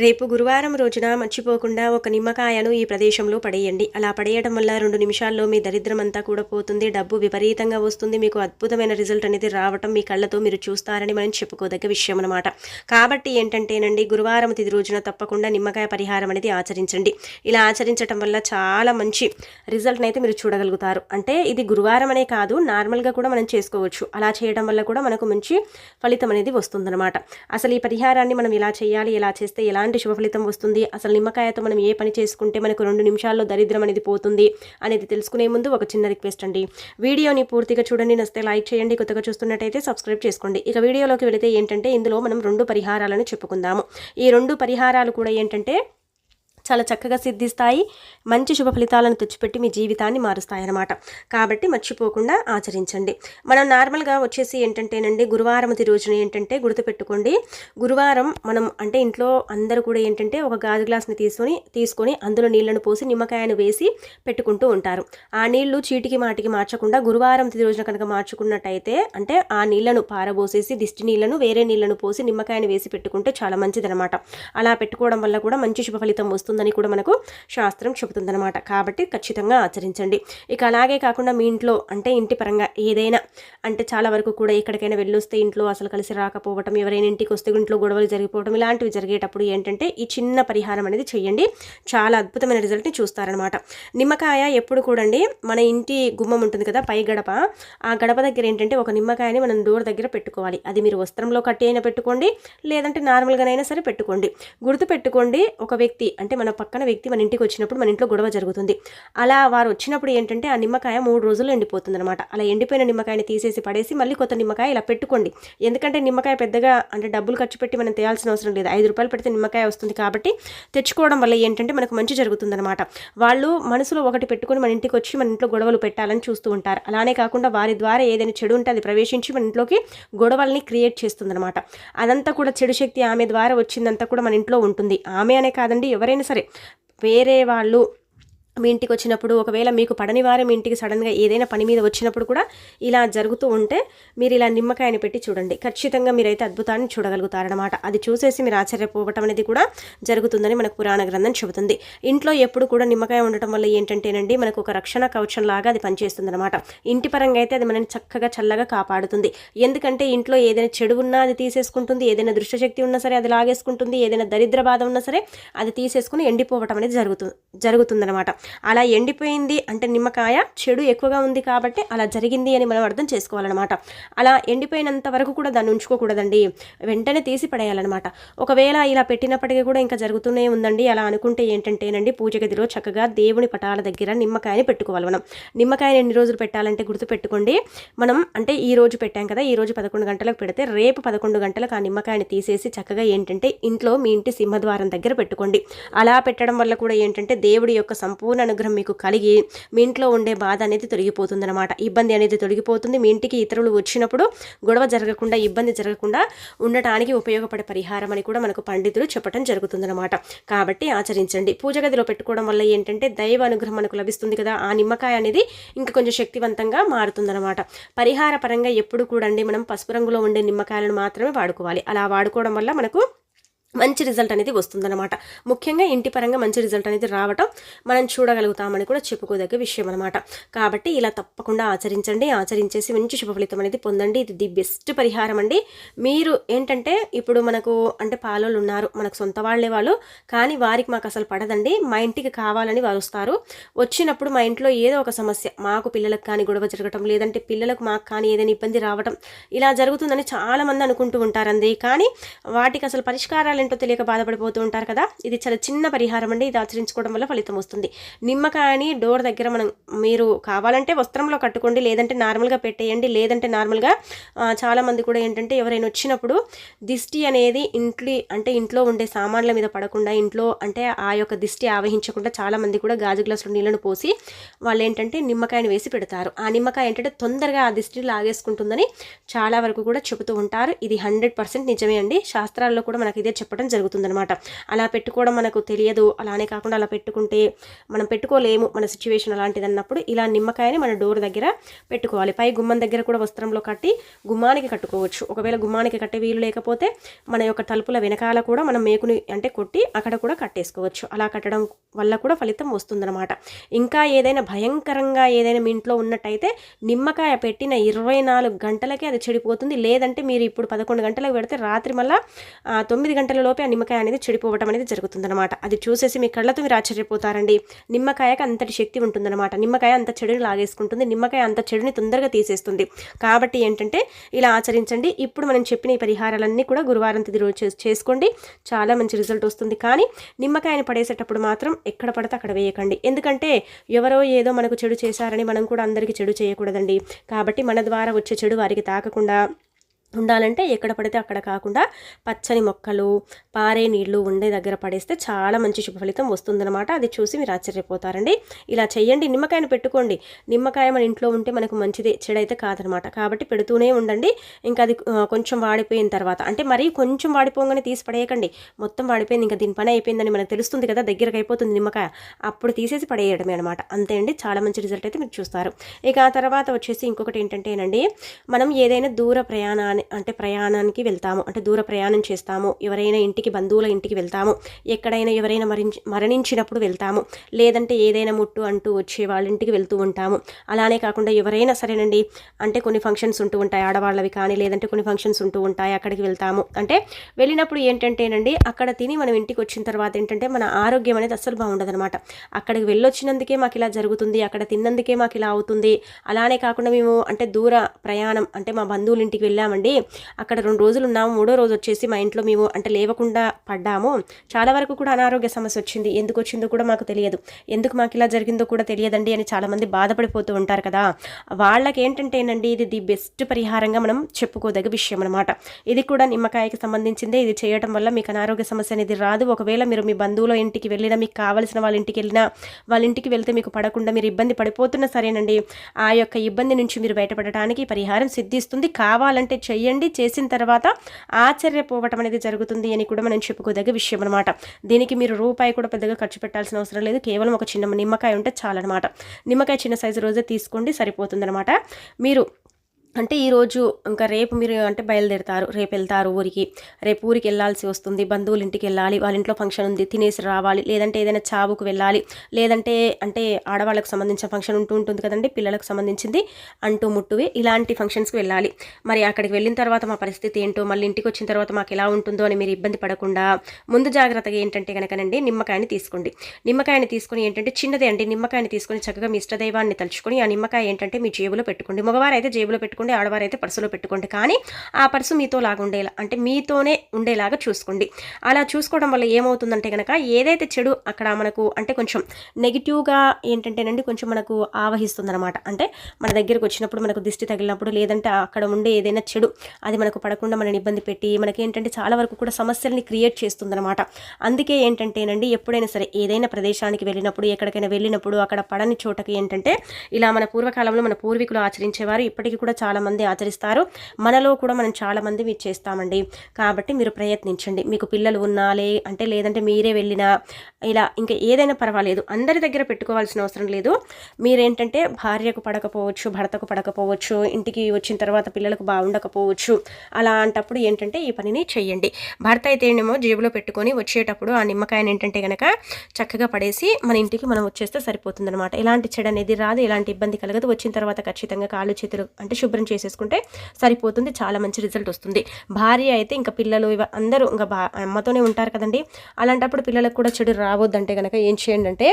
రేపు గురువారం రోజున మర్చిపోకుండా ఒక నిమ్మకాయను ఈ ప్రదేశంలో పడేయండి. అలా పడేయడం వల్ల రెండు నిమిషాల్లో మీ దరిద్రం అంతా కూడా పోతుంది. డబ్బు విపరీతంగా వస్తుంది. మీకు అద్భుతమైన రిజల్ట్ అనేది రావటం మీ కళ్ళతో మీరు చూస్తారని మనం చెప్పుకోదగ్గ విషయం అనమాట కాబట్టి ఏంటంటేనండి గురువారం తిది రోజున తప్పకుండా నిమ్మకాయ పరిహారం అనేది ఆచరించండి. ఇలా ఆచరించడం వల్ల చాలా మంచి రిజల్ట్ని అయితే మీరు చూడగలుగుతారు. అంటే ఇది గురువారం అనే కాదు నార్మల్గా కూడా మనం చేసుకోవచ్చు. అలా చేయడం వల్ల కూడా మనకు మంచి ఫలితం అనేది వస్తుందన్నమాట. అసలు ఈ పరిహారాన్ని మనం ఇలా చేయాలి ఎలా చేస్తే ఎలా ఎలాంటి శుభ ఫలితం వస్తుంది? అసలు నిమ్మకాయతో మనం ఏ పని చేసుకుంటే మనకు రెండు నిమిషాల్లో దరిద్రం అనేది పోతుంది అనేది తెలుసుకునే ముందు ఒక చిన్న రిక్వెస్ట్ అండి. వీడియోని పూర్తిగా చూడండి నస్తే లైక్ చేయండి కొత్తగా చూస్తున్నట్టయితే సబ్స్క్రైబ్ చేసుకోండి. ఇక వీడియోలోకి వెళితే ఏంటంటే ఇందులో మనం రెండు పరిహారాలను చెప్పుకుందాము. ఈ రెండు పరిహారాలు కూడా ఏంటంటే చాలా చక్కగా సిద్ధిస్తాయి. మంచి శుభ ఫలితాలను తెచ్చిపెట్టి మీ జీవితాన్ని మారుస్తాయన్నమాట. కాబట్టి మర్చిపోకుండా ఆచరించండి. మనం నార్మల్గా వచ్చేసి ఏంటంటేనండి గురువారం రోజున ఏంటంటే గుర్తుపెట్టుకోండి. గురువారం మనం అంటే ఇంట్లో అందరూ కూడా ఏంటంటే ఒక గాజు గ్లాస్ని తీసుకొని తీసుకొని అందులో నీళ్ళను పోసి నిమ్మకాయను వేసి పెట్టుకుంటూ ఉంటారు. ఆ నీళ్ళు చీటికి మాటికి మార్చకుండా గురువారం తిది రోజున కనుక మార్చుకున్నట్టయితే అంటే ఆ నీళ్ళను పారబోసేసి దిష్టి నీళ్ళను వేరే నీళ్ళను పోసి నిమ్మకాయను వేసి పెట్టుకుంటే చాలా మంచిదనమాట అలా పెట్టుకోవడం వల్ల కూడా మంచి శుభ ఫలితం వస్తుంది. వస్తుందని కూడా మనకు శాస్త్రం చెబుతుందన్నమాట. కాబట్టి ఖచ్చితంగా ఆచరించండి. ఇక అలాగే కాకుండా మీ ఇంట్లో అంటే ఇంటి పరంగా ఏదైనా అంటే చాలా వరకు కూడా ఎక్కడికైనా వెళ్ళొస్తే ఇంట్లో అసలు కలిసి రాకపోవటం ఎవరైనా ఇంటికి వస్తే ఇంట్లో గొడవలు జరిగిపోవడం ఇలాంటివి జరిగేటప్పుడు ఏంటంటే ఈ చిన్న పరిహారం అనేది చేయండి. చాలా అద్భుతమైన రిజల్ట్ని చూస్తారనమాట నిమ్మకాయ ఎప్పుడు కూడండి మన ఇంటి గుమ్మం ఉంటుంది కదా పై గడప. ఆ గడప దగ్గర ఏంటంటే ఒక నిమ్మకాయని మనం డోర్ దగ్గర పెట్టుకోవాలి. అది మీరు వస్త్రంలో కట్టి అయినా పెట్టుకోండి లేదంటే నార్మల్గానైనా సరే పెట్టుకోండి. గుర్తు పెట్టుకోండి ఒక వ్యక్తి అంటే మన మన పక్కన వ్యక్తి మన ఇంటికి వచ్చినప్పుడు మన ఇంట్లో గొడవ జరుగుతుంది. అలా వారు వచ్చినప్పుడు ఏంటంటే ఆ నిమ్మకాయ మూడు రోజులు ఎండిపోతుంది అనమాట అలా ఎండిపోయిన నిమ్మకాయని తీసేసి పడేసి మళ్ళీ కొత్త నిమ్మకాయ ఇలా పెట్టుకోండి. ఎందుకంటే నిమ్మకాయ పెద్దగా అంటే డబ్బులు ఖర్చు పెట్టి మనం తేయాల్సిన అవసరం లేదు. ఐదు రూపాయలు పెడితే నిమ్మకాయ వస్తుంది కాబట్టి తెచ్చుకోవడం వల్ల ఏంటంటే మనకు మంచి జరుగుతుందన్నమాట. వాళ్ళు మనసులో ఒకటి పెట్టుకొని మన ఇంటికి వచ్చి మన ఇంట్లో గొడవలు పెట్టాలని చూస్తూ ఉంటారు. అలానే కాకుండా వారి ద్వారా ఏదైనా చెడు ఉంటే అది ప్రవేశించి మన ఇంట్లోకి గొడవల్ని క్రియేట్ చేస్తుందన్నమాట. అదంతా కూడా చెడు శక్తి ఆమె ద్వారా వచ్చిందంతా కూడా మన ఇంట్లో ఉంటుంది. ఆమె అనే కాదండి ఎవరైనా సరే వేరే వాళ్ళు మీ ఇంటికి వచ్చినప్పుడు ఒకవేళ మీకు పడని వారు మీ ఇంటికి సడన్గా ఏదైనా పని మీద వచ్చినప్పుడు కూడా ఇలా జరుగుతూ ఉంటే మీరు ఇలా నిమ్మకాయని పెట్టి చూడండి. ఖచ్చితంగా మీరైతే అద్భుతాన్ని చూడగలుగుతారనమాట అది చూసేసి మీరు ఆశ్చర్యపోవటం అనేది కూడా జరుగుతుందని మనకు పురాణ గ్రంథం చెబుతుంది. ఇంట్లో ఎప్పుడు కూడా నిమ్మకాయ ఉండటం వల్ల ఏంటంటేనండి మనకు ఒక రక్షణ కవచం లాగా అది పనిచేస్తుంది అనమాట ఇంటి పరంగా అయితే అది మనని చక్కగా చల్లగా కాపాడుతుంది. ఎందుకంటే ఇంట్లో ఏదైనా చెడు ఉన్నా అది తీసేసుకుంటుంది ఏదైనా దృష్టశక్తి ఉన్నా సరే అది లాగేసుకుంటుంది ఏదైనా దరిద్ర బాధ ఉన్నా సరే అది తీసేసుకుని ఎండిపోవటం అనేది జరుగుతుంది జరుగుతుందనమాట అలా ఎండిపోయింది అంటే నిమ్మకాయ చెడు ఎక్కువగా ఉంది కాబట్టి అలా జరిగింది అని మనం అర్థం చేసుకోవాలన్నమాట. అలా ఎండిపోయినంత వరకు కూడా దాన్ని ఉంచుకోకూడదండి. వెంటనే తీసి పడేయాలన్నమాట. ఒకవేళ ఇలా పెట్టినప్పటికీ కూడా ఇంకా జరుగుతూనే ఉందండి. అలా అనుకుంటే ఏంటంటేనండి పూజ గదిలో చక్కగా దేవుని పటాల దగ్గర నిమ్మకాయని పెట్టుకోవాలి మనం. నిమ్మకాయని ఎన్ని రోజులు పెట్టాలంటే గుర్తు పెట్టుకోండి. మనం అంటే ఈ రోజు పెట్టాం కదా ఈ రోజు పదకొండు గంటలకు పెడితే రేపు పదకొండు గంటలకు ఆ నిమ్మకాయని తీసేసి చక్కగా ఏంటంటే ఇంట్లో మీ ఇంటి సింహద్వారం దగ్గర పెట్టుకోండి. అలా పెట్టడం వల్ల కూడా ఏంటంటే దేవుడి యొక్క సంపూర్ణ అనుగ్రహం మీకు కలిగి మీ ఇంట్లో ఉండే బాధ అనేది తొలగిపోతుందన్నమాట. ఇబ్బంది అనేది తొలగిపోతుంది. మీ ఇంటికి ఇతరులు వచ్చినప్పుడు గొడవ జరగకుండా ఇబ్బంది జరగకుండా ఉండటానికి ఉపయోగపడే పరిహారం అని కూడా మనకు పండితులు చెప్పడం జరుగుతుందన్నమాట. కాబట్టి ఆచరించండి. పూజ గదిలో పెట్టుకోవడం వల్ల ఏంటంటే దైవ అనుగ్రహం మనకు లభిస్తుంది కదా. ఆ నిమ్మకాయ అనేది ఇంకా కొంచెం శక్తివంతంగా మారుతుందన్నమాట. పరిహార పరంగా ఎప్పుడు కూడా అండి మనం పసుపు రంగులో ఉండే నిమ్మకాయలను మాత్రమే వాడుకోవాలి. అలా వాడుకోవడం వల్ల మనకు మంచి రిజల్ట్ అనేది వస్తుందన్నమాట. ముఖ్యంగా ఇంటి పరంగా మంచి రిజల్ట్ అనేది రావటం మనం చూడగలుగుతామని కూడా చెప్పుకోదగ్గ విషయం అనమాట కాబట్టి ఇలా తప్పకుండా ఆచరించండి ఆచరించేసి మంచి శుభ ఫలితం అనేది పొందండి. ఇది ది బెస్ట్ పరిహారం అండి. మీరు ఏంటంటే ఇప్పుడు మనకు అంటే పాలోళ్ళు ఉన్నారు మనకు సొంత వాళ్ళే వాళ్ళు కానీ వారికి మాకు అసలు పడదండి. మా ఇంటికి కావాలని వారు వస్తారు. వచ్చినప్పుడు మా ఇంట్లో ఏదో ఒక సమస్య మాకు పిల్లలకు కానీ గొడవ జరగటం లేదంటే పిల్లలకు మాకు కానీ ఏదైనా ఇబ్బంది రావటం ఇలా జరుగుతుందని చాలామంది అనుకుంటూ ఉంటారండి. కానీ వాటికి అసలు పరిష్కారాలు ఏంటో తెలియక బాధపడిపోతూ ఉంటారు కదా? ఇది చాలా చిన్న పరిహారం అండి. ఇది ఆచరించుకోవడం వల్ల ఫలితం వస్తుంది. నిమ్మకాయని డోర్ దగ్గర మనం మీరు కావాలంటే వస్త్రంలో కట్టుకోండి. లేదంటే నార్మల్గా పెట్టేయండి. లేదంటే నార్మల్గా చాలామంది కూడా ఏంటంటే ఎవరైనా వచ్చినప్పుడు దిష్టి అనేది ఇంట్లో అంటే ఇంట్లో ఉండే సామాన్ల మీద పడకుండా ఇంట్లో అంటే ఆ యొక్క దిష్టి ఆవహించకుండా చాలామంది కూడా గాజు గ్లాసులో నీళ్ళను పోసి వాళ్ళు ఏంటంటే నిమ్మకాయని వేసి పెడతారు. ఆ నిమ్మకాయ ఏంటంటే తొందరగా ఆ దిష్టిని లాగేసుకుంటుందని చాలా వరకు కూడా చెబుతూ ఉంటారు. ఇది హండ్రెడ్ పర్సెంట్ నిజమే అండి. శాస్త్రాల్లో కూడా మనకి ఇదే చెప్పడం జరుగుతుందనమాట అలా పెట్టుకోవడం మనకు తెలియదు. అలానే కాకుండా అలా పెట్టుకుంటే మనం పెట్టుకోలేము మన సిచ్యువేషన్ అలాంటిది అన్నప్పుడు ఇలా నిమ్మకాయని మన డోర్ దగ్గర పెట్టుకోవాలి. పై గుమ్మం దగ్గర కూడా వస్త్రంలో కట్టి గుమ్మానికి కట్టుకోవచ్చు. ఒకవేళ గుమ్మానికి కట్టే వీలు లేకపోతే మన యొక్క తలుపుల వెనకాల కూడా మనం మేకుని అంటే కొట్టి అక్కడ కూడా కట్టేసుకోవచ్చు. అలా కట్టడం వల్ల కూడా ఫలితం వస్తుందన్నమాట. ఇంకా ఏదైనా భయంకరంగా ఏదైనా మీ ఇంట్లో ఉన్నట్టయితే నిమ్మకాయ పెట్టిన ఇరవై నాలుగు గంటలకే అది చెడిపోతుంది. లేదంటే మీరు ఇప్పుడు పదకొండు గంటలకు పెడితే రాత్రి మళ్ళీ తొమ్మిది గంటల లోపే ఆ నిమ్మకాయ అనేది చెడిపోవడం అనేది జరుగుతుందన్నమాట. అది చూసేసి మీ కళ్ళతో మీరు ఆశ్చర్యపోతారండి. నిమ్మకాయకి అంతటి శక్తి ఉంటుందన్నమాట. నిమ్మకాయ అంత చెడుని లాగేసుకుంటుంది. నిమ్మకాయ అంత చెడుని తొందరగా తీసేస్తుంది. కాబట్టి ఏంటంటే ఇలా ఆచరించండి. ఇప్పుడు మనం చెప్పిన ఈ పరిహారాలన్నీ కూడా గురువారం తిది రోజు చేసుకోండి. చాలా మంచి రిజల్ట్ వస్తుంది. కానీ నిమ్మకాయని పడేసేటప్పుడు మాత్రం ఎక్కడ పడితే అక్కడ వేయకండి. ఎందుకంటే ఎవరో ఏదో మనకు చెడు చేశారని మనం కూడా అందరికీ చెడు చేయకూడదండి. కాబట్టి మన ద్వారా వచ్చే చెడు వారికి తాకకుండా ఉండాలంటే ఎక్కడ పడితే అక్కడ కాకుండా పచ్చని మొక్కలు పారే నీళ్ళు ఉండే దగ్గర పడేస్తే చాలా మంచి శుభ ఫలితం వస్తుందన్నమాట. అది చూసి మీరు ఆశ్చర్యపోతారండి. ఇలా చేయండి నిమ్మకాయను పెట్టుకోండి. నిమ్మకాయ మన ఇంట్లో ఉంటే మనకు మంచిదే చెడైతే కాదనమాట కాబట్టి పెడుతూనే ఉండండి. ఇంకా అది కొంచెం వాడిపోయిన తర్వాత అంటే మరీ కొంచెం వాడిపోగానే తీసి పడేయకండి. మొత్తం వాడిపోయింది ఇంకా దీని పని అయిపోయిందని మనకు తెలుస్తుంది కదా దగ్గరకు అయిపోతుంది నిమ్మకాయ. అప్పుడు తీసేసి పడేయడమే అనమాట అంతే అండి. చాలా మంచి రిజల్ట్ అయితే మీరు చూస్తారు. ఇక ఆ తర్వాత వచ్చేసి ఇంకొకటి ఏంటంటేనండి మనం ఏదైనా దూర ప్రయాణాన్ని అంటే ప్రయాణానికి వెళ్తాము. అంటే దూర ప్రయాణం చేస్తాము. ఎవరైనా ఇంటికి బంధువుల ఇంటికి వెళ్తాము. ఎక్కడైనా ఎవరైనా మరించి మరణించినప్పుడు వెళ్తాము. లేదంటే ఏదైనా ముట్టు అంటూ వచ్చే వాళ్ళ ఇంటికి వెళ్తూ ఉంటాము. అలానే కాకుండా ఎవరైనా సరేనండి అంటే కొన్ని ఫంక్షన్స్ ఉంటూ ఉంటాయి. ఆడవాళ్ళవి కానీ లేదంటే కొన్ని ఫంక్షన్స్ ఉంటూ ఉంటాయి. అక్కడికి వెళ్తాము. అంటే వెళ్ళినప్పుడు ఏంటంటేనండి అక్కడ తిని మనం ఇంటికి వచ్చిన తర్వాత ఏంటంటే మన ఆరోగ్యం అనేది అస్సలు బాగుండదనమాట. అక్కడికి వెళ్ళొచ్చినందుకే మాకు ఇలా జరుగుతుంది. అక్కడ తిన్నందుకే మాకు ఇలా అవుతుంది. అలానే కాకుండా మేము అంటే దూర ప్రయాణం అంటే మా బంధువుల ఇంటికి వెళ్ళామండి. అక్కడ రెండు రోజులు ఉన్నాము. మూడో రోజు వచ్చేసి మా ఇంట్లో మేము అంటే లేవకుండా పడ్డాము. చాలా వరకు కూడా అనారోగ్య సమస్య వచ్చింది. ఎందుకు వచ్చిందో కూడా మాకు తెలియదు. ఎందుకు మాకు ఇలా జరిగిందో కూడా తెలియదండి అని చాలామంది బాధపడిపోతూ ఉంటారు కదా. వాళ్ళకి ఏంటంటేనండి ఇది ది బెస్ట్ పరిహారంగా మనం చెప్పుకోదగ్గ విషయం అనమాట ఇది కూడా నిమ్మకాయకి సంబంధించిందే. ఇది చేయడం వల్ల మీకు అనారోగ్య సమస్య అనేది రాదు. ఒకవేళ మీరు మీ బంధువుల ఇంటికి వెళ్ళినా మీకు కావలసిన వాళ్ళ ఇంటికి వెళ్ళినా వాళ్ళ ఇంటికి వెళ్తే మీకు పడకుండా మీరు ఇబ్బంది పడిపోతున్నా సరేనండి. ఆ యొక్క ఇబ్బంది నుంచి మీరు బయటపడటానికి పరిహారం సిద్ధిస్తుంది. కావాలంటే చెయ్యండి చేసిన తర్వాత ఆశ్చర్యపోవటం అనేది జరుగుతుంది అని కూడా మనం చెప్పుకోదగ్గ విషయం అనమాట దీనికి మీరు రూపాయి కూడా పెద్దగా ఖర్చు పెట్టాల్సిన అవసరం లేదు. కేవలం ఒక చిన్న నిమ్మకాయ ఉంటే చాలన్నమాట. నిమ్మకాయ చిన్న సైజు రోజే తీసుకోండి సరిపోతుందన్నమాట. మీరు అంటే ఈరోజు ఇంకా రేపు మీరు అంటే బయలుదేరుతారు రేపు వెళ్తారు ఊరికి. రేపు ఊరికి వెళ్ళాల్సి వస్తుంది. బంధువుల ఇంటికి వెళ్ళాలి వాళ్ళ ఇంట్లో ఫంక్షన్ ఉంది తినేసి రావాలి లేదంటే ఏదైనా చావుకు వెళ్ళాలి లేదంటే అంటే ఆడవాళ్ళకు సంబంధించిన ఫంక్షన్ ఉంటూ ఉంటుంది కదండి పిల్లలకు సంబంధించింది అంటూ ముట్టువి ఇలాంటి ఫంక్షన్స్కి వెళ్ళాలి. మరి అక్కడికి వెళ్ళిన తర్వాత మా పరిస్థితి ఏంటో మళ్ళీ ఇంటికి వచ్చిన తర్వాత మాకు ఎలా ఉంటుందో అని మీరు ఇబ్బంది పడకుండా ముందు జాగ్రత్తగా ఏంటంటే కనుకనండి నిమ్మకాయని తీసుకోండి. నిమ్మకాయని తీసుకొని ఏంటంటే చిన్నదే అండి నిమ్మకాయని తీసుకొని చక్కగా మీ ఇష్టదైవాన్ని తలుచుకొని ఆ నిమ్మకాయ ఏంటంటే మీ జేబులో పెట్టుకోండి. మగవారు అయితే జేబులో పెట్టుకోండి ఆడవారు అయితే పర్సులో పెట్టుకోండి. కానీ ఆ పర్సు మీతో లాగా ఉండేలా అంటే మీతోనే ఉండేలాగా చూసుకోండి. అలా చూసుకోవడం వల్ల ఏమవుతుందంటే కనుక ఏదైతే చెడు అక్కడ మనకు అంటే కొంచెం నెగిటివ్గా ఏంటంటేనండి కొంచెం మనకు ఆవహిస్తుందన్నమాట. అంటే మన దగ్గరకు వచ్చినప్పుడు మనకు దిష్టి తగిలినప్పుడు లేదంటే అక్కడ ఉండే ఏదైనా చెడు అది మనకు పడకుండా మనని ఇబ్బంది పెట్టి మనకి ఏంటంటే చాలా వరకు కూడా సమస్యల్ని క్రియేట్ చేస్తుందన్నమాట. అందుకే ఏంటంటేనండి ఎప్పుడైనా సరే ఏదైనా ప్రదేశానికి వెళ్ళినప్పుడు ఎక్కడికైనా వెళ్ళినప్పుడు అక్కడ పడని చోటకి ఏంటంటే ఇలా మన పూర్వకాలంలో మన పూర్వీకులు ఆచరించేవారు ఇప్పటికీ కూడా చాలా మంది ఆచరిస్తారు. మనలో కూడా మనం చాలామంది మీరు చేస్తామండి. కాబట్టి మీరు ప్రయత్నించండి. మీకు పిల్లలు ఉన్నా లే అంటే లేదంటే మీరే వెళ్ళినా ఇలా ఇంకా ఏదైనా పర్వాలేదు. అందరి దగ్గర పెట్టుకోవాల్సిన అవసరం లేదు. మీరేంటంటే భార్యకు పడకపోవచ్చు భర్తకు పడకపోవచ్చు ఇంటికి వచ్చిన తర్వాత పిల్లలకు బాగుండకపోవచ్చు. అలాంటప్పుడు ఏంటంటే ఈ పనిని చెయ్యండి. భర్త అయితేనేమో జేబులో పెట్టుకొని వచ్చేటప్పుడు ఆ నిమ్మకాయని ఏంటంటే కనుక చక్కగా పడేసి మన ఇంటికి మనం వచ్చేస్తే సరిపోతుందన్నమాట. ఎలాంటి చెడు అనేది రాదు. ఎలాంటి ఇబ్బంది కలగదు. వచ్చిన తర్వాత ఖచ్చితంగా కాళ్ళు చేతులు అంటే శుభ్రం చేసేసుకుంటే సరిపోతుంది చాలా మంచి రిజల్ట్ వస్తుంది. భార్య అయితే ఇంకా పిల్లలు అందరూ ఇంకా అమ్మతోనే ఉంటారు కదండి. అలాంటప్పుడు పిల్లలకు కూడా చెడు రావద్దంటే కనుక ఏం చేయండి అంటే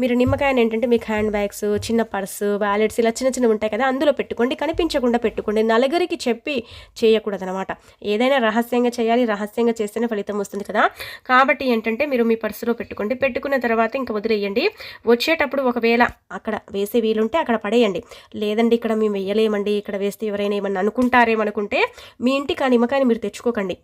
మీరు నిమ్మకాయని ఏంటంటే మీకు హ్యాండ్ బ్యాగ్స్ చిన్న పర్సు వ్యాలెట్స్ ఇలా చిన్న చిన్నవి ఉంటాయి కదా అందులో పెట్టుకోండి కనిపించకుండా పెట్టుకోండి నలుగురికి చెప్పి చేయకూడదు అనమాట ఏదైనా రహస్యంగా చేయాలి రహస్యంగా చేస్తేనే ఫలితం వస్తుంది కదా. కాబట్టి ఏంటంటే మీరు మీ పర్సులో పెట్టుకోండి. పెట్టుకున్న తర్వాత ఇంకా వదిలేయండి. వచ్చేటప్పుడు ఒకవేళ అక్కడ వేసే వీలుంటే అక్కడ పడేయండి. లేదండి ఇక్కడ మేము వేయలేమండి ఇక్కడ వేస్తే ఎవరైనా ఏమన్నా అనుకుంటారేమనుకుంటే మీ ఇంటికి ఆ నిమ్మకాయని మీరు తెచ్చుకోకండి.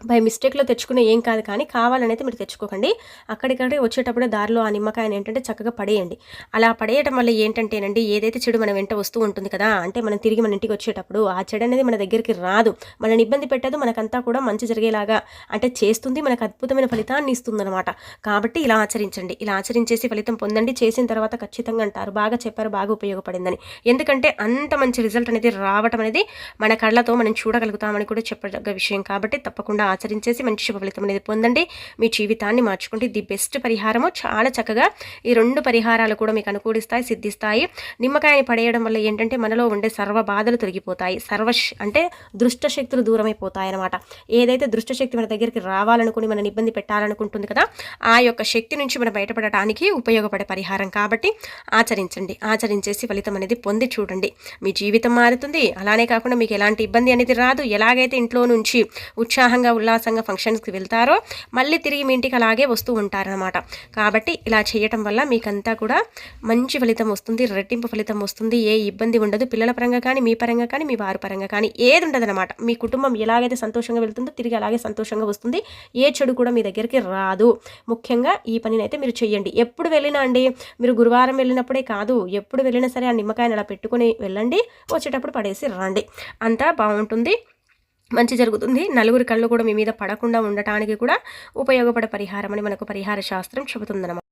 బై మిస్టేక్లో తెచ్చుకునే ఏం కాదు కానీ కావాలనైతే మీరు తెచ్చుకోకండి. అక్కడికక్కడికి వచ్చేటప్పుడే దారిలో ఆ నిమ్మకాయని ఏంటంటే చక్కగా పడేయండి. అలా పడేయటం వల్ల ఏంటంటేనండి ఏదైతే చెడు మన వెంట వస్తూ ఉంటుంది కదా అంటే మనం తిరిగి మన ఇంటికి వచ్చేటప్పుడు ఆ చెడు అనేది మన దగ్గరికి రాదు. మనల్ని ఇబ్బంది పెట్టదు మనకంతా కూడా మంచి జరిగేలాగా అంటే చేస్తుంది మనకు అద్భుతమైన ఫలితాన్ని ఇస్తుంది అనమాట కాబట్టి ఇలా ఆచరించండి. ఇలా ఆచరించేసి ఫలితం పొందండి. చేసిన తర్వాత ఖచ్చితంగా అంటారు బాగా చెప్పారు బాగా ఉపయోగపడిందని. ఎందుకంటే అంత మంచి రిజల్ట్ అనేది రావటం అనేది మన కళ్ళతో మనం చూడగలుగుతామని కూడా చెప్పదగ్గ విషయం. కాబట్టి తప్పకుండా ఆచరించేసి మంచి శుభ ఫలితం అనేది పొందండి. మీ జీవితాన్ని మార్చుకుంటే ది బెస్ట్ పరిహారము. చాలా చక్కగా ఈ రెండు పరిహారాలు కూడా మీకు అనుకూలిస్తాయి సిద్ధిస్తాయి. నిమ్మకాయని పడేయడం వల్ల ఏంటంటే మనలో ఉండే సర్వ బాధలు తొలగిపోతాయి. సర్వ అంటే దృష్ట శక్తులు దూరమైపోతాయి అనమాట ఏదైతే దృష్ట శక్తి మన దగ్గరికి రావాలనుకుని మన ఇబ్బంది పెట్టాలనుకుంటుంది కదా ఆ యొక్క శక్తి నుంచి మనం బయటపడటానికి ఉపయోగపడే పరిహారం కాబట్టి ఆచరించండి. ఆచరించేసి ఫలితం అనేది పొంది చూడండి. మీ జీవితం మారుతుంది. అలానే కాకుండా మీకు ఎలాంటి ఇబ్బంది అనేది రాదు. ఎలాగైతే ఇంట్లో నుంచి ఉత్సాహంగా ఉల్లాసంగా ఫంక్షన్స్కి వెళ్తారో మళ్ళీ తిరిగి మీ ఇంటికి అలాగే వస్తూ ఉంటారనమాట కాబట్టి ఇలా చేయటం వల్ల మీకంతా కూడా మంచి ఫలితం వస్తుంది రెట్టింపు ఫలితం వస్తుంది. ఏ ఇబ్బంది ఉండదు. పిల్లల పరంగా కానీ మీ పరంగా కానీ మీ వారి పరంగా కానీ ఏది ఉండదనమాట మీ కుటుంబం ఎలాగైతే సంతోషంగా వెళ్తుందో తిరిగి అలాగే సంతోషంగా వస్తుంది. ఏ చెడు కూడా మీ దగ్గరికి రాదు. ముఖ్యంగా ఈ పనిని అయితే మీరు చెయ్యండి. ఎప్పుడు వెళ్ళినా అండి మీరు గురువారం వెళ్ళినప్పుడే కాదు ఎప్పుడు వెళ్ళినా సరే ఆ నిమ్మకాయని అలా పెట్టుకొని వెళ్ళండి. వచ్చేటప్పుడు పడేసి రండి. అంతా బాగుంటుంది. మంచి జరుగుతుంది. నలుగురి కళ్ళు కూడా మీ మీద పడకుండా ఉండటానికి కూడా ఉపయోగపడే పరిహారం అని మనకు పరిహార శాస్త్రం చెబుతుందన్నమాట